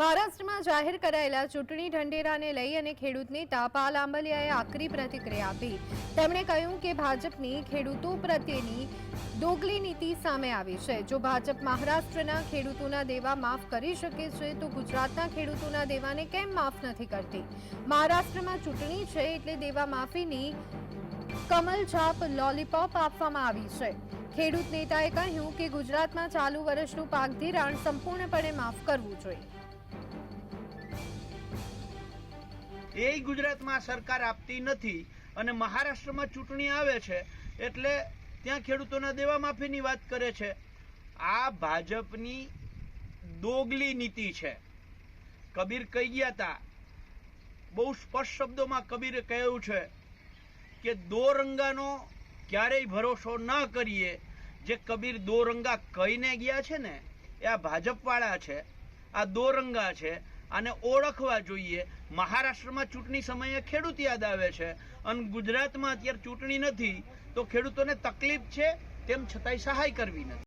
મહારાષ્ટ્રમાં જાહેર કરાયેલા ચૂંટણી ઢંઢેરાને લઈ અને ખેડૂત નેતા પાલ આંબલિયાએ આકરી પ્રતિક્રિયા આપી. તેમણે કહ્યું કે ભાજપની ખેડૂતો પ્રત્યેની દોગલી નીતિ સામે આવી છે. જો ભાજપ મહારાષ્ટ્રના ખેડૂતોના દેવા માફ કરી શકે છે, તો ગુજરાતના ખેડૂતોના દેવાને કેમ માફ નથી કરતી? મહારાષ્ટ્રમાં ચૂંટણી છે એટલે દેવા માફીની કમલ છાપ લોલીપોપ આપવામાં આવી છે. ખેડૂત નેતાએ કહ્યું કે ગુજરાતમાં ચાલુ વર્ષનું પાક ધિરાણ સંપૂર્ણપણે માફ કરવું જોઈએ. એ ગુજરાતમાં સરકાર આપતી નથી અને મહારાષ્ટ્રમાં ચૂંટણી આવે છે, એટલે ત્યાં ખેડૂતોના દેવા માફીની વાત કરે છે. આ ભાજપની દોગલી નીતિ છે. કબીર કહી ગયા હતા બહુ સ્પષ્ટ શબ્દોમાં કબીરે કહ્યું છે કે દો રંગાનો ક્યારેય ભરોસો ન કરીએ. જે કબીર દો રંગા કહીને ગયા છે ને, એ આ ભાજપવાળા છે, આ દો રંગા છે, આને ઓળખવા જોઈએ. મહારાષ્ટ્રમાં ચૂંટણી સમયે ખેડૂત યાદ આવે છે. અને ગુજરાતમાં અત્યારે ચૂંટણી નથી, તો ખેડૂતોને તકલીફ છે, તેમ છતાંય સહાય કરવી નથી.